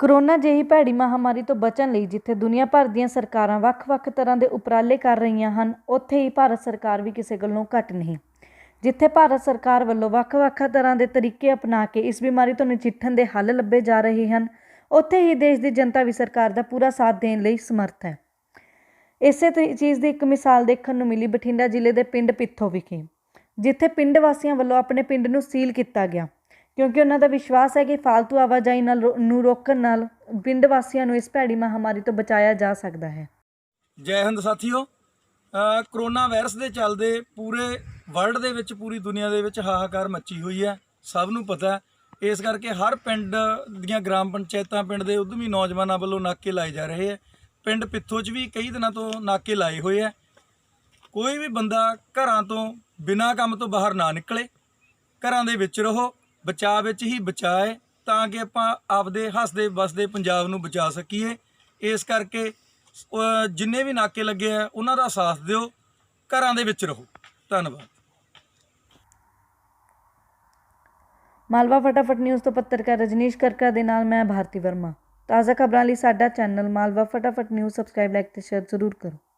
Corona ਜਿਹੀ ਭੈੜੀ ਮਹਾਮਾਰੀ ਤੋਂ ਬਚਣ ਲਈ ਜਿੱਥੇ ਦੁਨੀਆ ਭਰ ਦੀਆਂ ਸਰਕਾਰਾਂ ਵੱਖ-ਵੱਖ ਤਰ੍ਹਾਂ ਦੇ ਉਪਰਾਲੇ ਕਰ ਰਹੀਆਂ ਹਨ, ਉੱਥੇ ਹੀ ਭਾਰਤ ਸਰਕਾਰ ਵੀ ਕਿਸੇ ਗੱਲੋਂ ਘੱਟ ਨਹੀਂ। ਜਿੱਥੇ ਭਾਰਤ ਸਰਕਾਰ ਵੱਲੋਂ ਵੱਖ-ਵੱਖ ਤਰ੍ਹਾਂ ਦੇ ਤਰੀਕੇ ਅਪਣਾ ਕੇ ਇਸ ਬਿਮਾਰੀ ਤੋਂ ਨਜਿੱਠਣ ਦੇ ਹੱਲ ਲੱਭੇ ਜਾ ਰਹੇ ਹਨ, ਉੱਥੇ ਹੀ ਦੇਸ਼ ਦੀ ਜਨਤਾ ਵੀ ਸਰਕਾਰ ਦਾ ਪੂਰਾ ਸਾਥ ਦੇਣ ਲਈ ਸਮਰੱਥ ਹੈ। ਇਸੇ ਤੇ ਚੀਜ਼ ਦੀ ਇੱਕ ਮਿਸਾਲ ਦੇਖਣ ਨੂੰ ਮਿਲੀ ਬਠਿੰਡਾ ਜ਼ਿਲ੍ਹੇ ਦੇ ਪਿੰਡ ਪਿੱਥੋ ਵਿਖੇ, ਜਿੱਥੇ ਪਿੰਡ ਵਾਸੀਆਂ ਵੱਲੋਂ ਆਪਣੇ ਪਿੰਡ ਨੂੰ ਸੀਲ ਕੀਤਾ ਗਿਆ। ਕਿਉਂਕਿ ਉਹਨਾਂ ਦਾ ਵਿਸ਼ਵਾਸ ਹੈ ਕਿ ਫालतू ਆਵਾਜਾਈ ਨਾਲ ਰੋ- ਨੂੰ ਰੋਕਣ ਨਾਲ ਪਿੰਡ ਵਾਸੀਆਂ ਨੂੰ ਇਸ ਭੈੜੀ ਮਹਾਮਾਰੀ ਤੋਂ ਬਚਾਇਆ ਜਾ ਸਕਦਾ ਹੈ। ਜੈ ਹਿੰਦ ਸਾਥੀਓ ਕਰੋਨਾ ਵਾਇਰਸ ਦੇ ਚੱਲਦੇ ਪੂਰੇ ਵਰਲਡ ਦੇ ਵਿੱਚ, ਪੂਰੀ ਦੁਨੀਆ ਦੇ ਵਿੱਚ ਹਾਹਾਕਾਰ ਮੱਚੀ ਹੋਈ ਹੈ। ਸਭ ਨੂੰ ਪਤਾ ਹੈ, ਇਸ ਕਰਕੇ ਹਰ ਪਿੰਡ ਦੀਆਂ ਗ੍ਰਾਮ ਪੰਚਾਇਤਾਂ ਪਿੰਡ ਦੇ ਉਦਮੀ ਨੌਜਵਾਨਾਂ ਵੱਲੋਂ ਨਾਕੇ ਲਾਏ ਜਾ ਰਹੇ ਹੈ। ਪਿੰਡ ਪਿੱਥੋ 'ਚ ਵੀ ਕਈ ਦਿਨਾਂ ਤੋਂ ਨਾਕੇ ਲਾਏ ਹੋਏ ਹੈ। ਕੋਈ ਵੀ ਬੰਦਾ ਘਰਾਂ ਤੋਂ ਬਿਨਾਂ ਕੰਮ ਤੋਂ ਬਾਹਰ ਨਾ ਨਿਕਲੇ, ਘਰਾਂ ਦੇ ਵਿੱਚ ਰਹੋ ਬਚਾਅ ਵਿੱਚ ਹੀ ਬਚਾਏ ਤਾਂ ਕਿ ਆਪਾਂ ਆਪਦੇ ਹੱਸਦੇ ਵਸਦੇ ਪੰਜਾਬ ਨੂੰ ਬਚਾ ਸਕੀਏ। ਇਸ ਕਰਕੇ ਜਿੰਨੇ ਵੀ ਨਾਕੇ ਲੱਗੇ ਆ, ਉਹਨਾਂ ਦਾ ਸਾਥ ਦਿਓ। ਘਰਾਂ ਦੇ ਵਿੱਚ ਰਹੋ। ਧੰਨਵਾਦ। ਮਾਲਵਾ ਫਟਾਫਟ ਨਿਊਜ਼ ਤੋਂ ਪੱਤਰਕਾਰ ਰਜਨੀਸ਼ ਕਰਕਾ ਦੇ ਨਾਲ ਮੈਂ ਭਾਰਤੀ ਵਰਮਾ। ਤਾਜ਼ਾ ਖਬਰਾਂ ਲਈ ਸਾਡਾ ਚੈਨਲ ਮਾਲਵਾ ਫਟਾਫਟ ਨਿਊਜ਼ ਸਬਸਕ੍ਰਾਈਬ, ਲਾਈਕ ਤੇ ਸ਼ੇਅਰ ਜ਼ਰੂਰ ਕਰੋ।